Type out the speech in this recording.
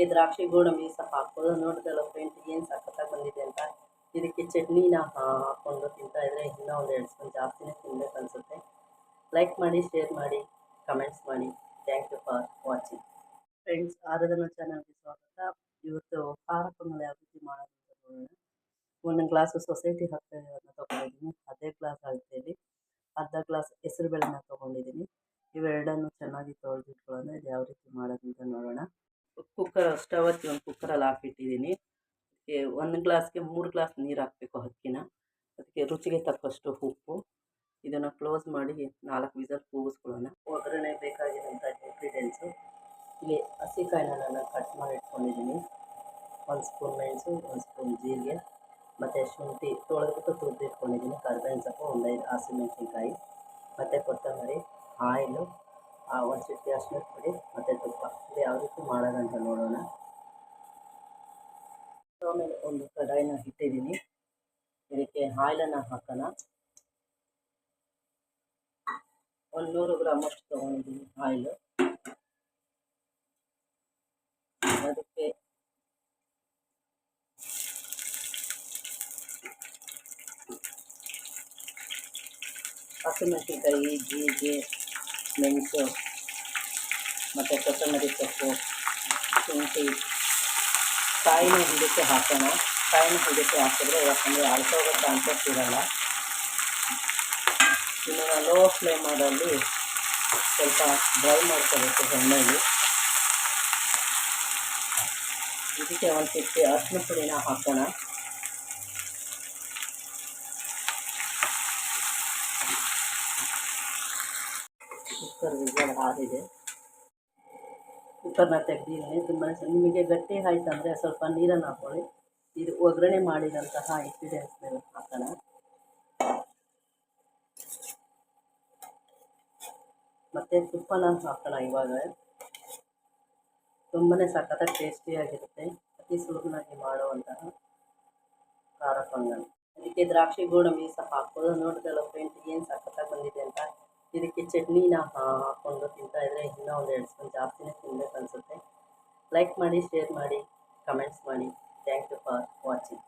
ಇದಕ್ಕೆ ದ್ರಾಕ್ಷಿ ಗೋಡಂಬಿ ಸಹ ಹಾಕ್ಬೋದು. ನೋಡಿದಲ್ಲ ಫ್ರೆಂಡ್ ಏನು ಸಖತ್ತಾಗಿ ಬಂದಿದೆ ಅಂತ. ಇದಕ್ಕೆ ಚಟ್ನಿನ ಹಾಕ್ಕೊಂಡು ತಿಂತಾ ಇದ್ರೆ ಇನ್ನೂ ಒಂದು ಎರಡು ಸ್ಪೂನ್ ಜಾಸ್ತಿನೇ ತಿನ್ಬೇಕು ಅನಿಸುತ್ತೆ. ಲೈಕ್ ಮಾಡಿ ಶೇರ್ ಮಾಡಿ ಕಮೆಂಟ್ಸ್ ಮಾಡಿ. Thank you for watching friends Aradhana ಚಾನಲ್ಗೆ ಸ್ವಾಗತ. ಇವತ್ತು ಖಾರ ಪೊಂಗಲ್ ಯಾವ ಮಾಡೋದು ಒಂದೊಂದು ಗ್ಲಾಸು ಸೊಸೈಟಿ ಹಾಕ್ತಾಯಿರೋದನ್ನ ತೊಗೊಂಡಿದ್ದೀನಿ. ಅದೇ ಗ್ಲಾಸ್ ಅಳತೆಯಲ್ಲಿ ಅರ್ಧ ಗ್ಲಾಸ್ ಹೆಸರುಬೇಳೆನ ತೊಗೊಂಡಿದ್ದೀನಿ. ಇವೆರಡನ್ನು ಚೆನ್ನಾಗಿ ತೊಳೆದಿಟ್ಕೊಳ್ಳೋಣ. ಇದು ಯಾವ ರೀತಿ ಮಾಡೋದು ಅಂತ ನೋಡೋಣ. ಕುಕ್ಕರ್ ಸ್ಟವ್ ಹಚ್ಚಿ ಒಂದು ಕುಕ್ಕರಲ್ಲಿ ಹಾಕಿಟ್ಟಿದ್ದೀನಿ ಅದಕ್ಕೆ ಒಂದು ಗ್ಲಾಸ್ಗೆ ಮೂರು ಗ್ಲಾಸ್ ನೀರು ಹಾಕಬೇಕು ಅಕ್ಕಿನ ಅದಕ್ಕೆ ರುಚಿಗೆ ತಕ್ಕಷ್ಟು ಉಪ್ಪು. ಇದನ್ನು ಕ್ಲೋಸ್ ಮಾಡಿ ನಾಲ್ಕು ವಿಸಲ್ ಕೂಗಿಸ್ಕೊಳ್ಳೋಣ. ಒಗ್ಗರಣೆ ಬೇಕಾಗಿರುವಂಥ ಇಂಗ್ರೀಡಿಯೆಂಟ್ಸು ಇಲ್ಲಿ ಹಸಿಕಾಯಿನ ನಾನು ಕಟ್ ಮಾಡಿ ಇಟ್ಕೊಂಡಿದ್ದೀನಿ ಒಂದು ಸ್ಪೂನ್ ಮೆಣಸು, ಒಂದು ಸ್ಪೂನ್ ಜೀರಿಗೆ, ಮತ್ತು ಶುಂಠಿ ತೊಳೆದ್ಬಿಟ್ಟು ತುರಿದು ಇಟ್ಕೊಂಡಿದ್ದೀನಿ ಕರ್ಬೇವಿನ ಸೊಪ್ಪು, ಒಂದು ಐದು ಹಸಿಮೆಣಸಿನ್ಕಾಯಿ ಮತ್ತು ಕೊತ್ತಂಬರಿ, ಆಯಿಲು ಒಂದು ಚಿಟಿಕೆ ಅಷ್ಟು ಪುಡಿ, ಮತ್ತು ತುಪ್ಪ. ಇದು ಯಾವ ರೀತಿ ಮಾಡೋದಂತ ನೋಡೋಣ. ಆಮೇಲೆ ಒಂದು ಕಡಾಯಿನ ಇಟ್ಟಿದ್ದೀನಿ. ಇದಕ್ಕೆ ಆಯಿಲನ್ನು ಹಾಕೋಣ. ಒಂದು ನೂರು ಗ್ರಾಮ್ ಅಷ್ಟು ತೊಗೊಂಡಿದ್ದೀನಿ ಆಯಿಲು ಅದಕ್ಕೆ ಹಸಿಮೆಣಸಿನ್ಕಾಯಿ, ಜೀರಿಗೆ, ಮೆಣಸು. ಮತ್ತು ಕೊತ್ತಂಬರಿ ಸೊಪ್ಪು, ಶುಂಠಿ, ಕಾಯಿನ ಹಿಡಿಕೆ ಹಾಕೋಣ. ಕಾಯಿನ ಹಿಡಿಕೆ ಹಾಕಿದ್ರೆ ಯಾಕಂದರೆ ಅಳ್ಸೋಗೋ ಚಾನ್ಸಸ್ ಇರಲ್ಲ ಇನ್ನು ಲೋ ಫ್ಲೇಮಲ್ಲಿ ಸ್ವಲ್ಪ ಡ್ರೈ ಮಾಡ್ಕೋಬೇಕು ಎಣ್ಣೆಯಲ್ಲಿ ಇದಕ್ಕೆ ಒಂದು ಚಿಟಿಕೆ ಅರ್ಶಿನ ಪುಡಿನ ಹಾಕೋಣ. ಕುಕ್ಕರ್ ವಿಜಲ್ ಆರಿದೆ ಕುಕ್ಕರ್ನ ತೆಗೆದಿದ್ದೀನಿ. ತುಂಬ ನಿಮಗೆ ಗಟ್ಟಿ ಆಯ್ತು ಅಂದರೆ ಸ್ವಲ್ಪ ನೀರನ್ನು ಹಾಕ್ಕೊಳ್ಳಿ ಇದು ಒಗ್ಗರಣೆ ಮಾಡಿದಂತಹ ಇಂಗ್ರೀಡಿಯೆಂಟ್ಸ್ನೆಲ್ಲ ಹಾಕೋಣ. ಮತ್ತು ತುಪ್ಪನ ಹಾಕೋಣ ಇವಾಗ. ತುಂಬಾ ಸಖತ್ತಾಗಿ ಟೇಸ್ಟಿಯಾಗಿರುತ್ತೆ ಅತಿ ಸುಲಭವಾಗಿ ಮಾಡುವಂತಹ ಖಾರ ಪೊಂಗಲ್. ಅದಕ್ಕೆ ದ್ರಾಕ್ಷಿ, ಗೋಡಂಬಿ ಸಹ ಹಾಕ್ಬೋದು. ನೋಡಿದ್ರಲ್ಲ ಫ್ರೆಂಡ್ ಏನು ಸಖತ್ತಾಗಿ ಬಂದಿದೆ ಅಂತ. ಇದಕ್ಕೆ ಚಟ್ನಿನ ಹಾಕ್ಕೊಂಡು ತಿಂತಾ ಇದ್ದರೆ ಇನ್ನೂ ಒಂದು ಎರಡು ಸ್ಪೂನ್ ಜಾಸ್ತಿನೇ ತಿನ್ಬೇಕು ಅನಿಸುತ್ತೆ. ಲೈಕ್ ಮಾಡಿ ಶೇರ್ ಮಾಡಿ ಕಮೆಂಟ್ಸ್ ಮಾಡಿ. Thank you for watching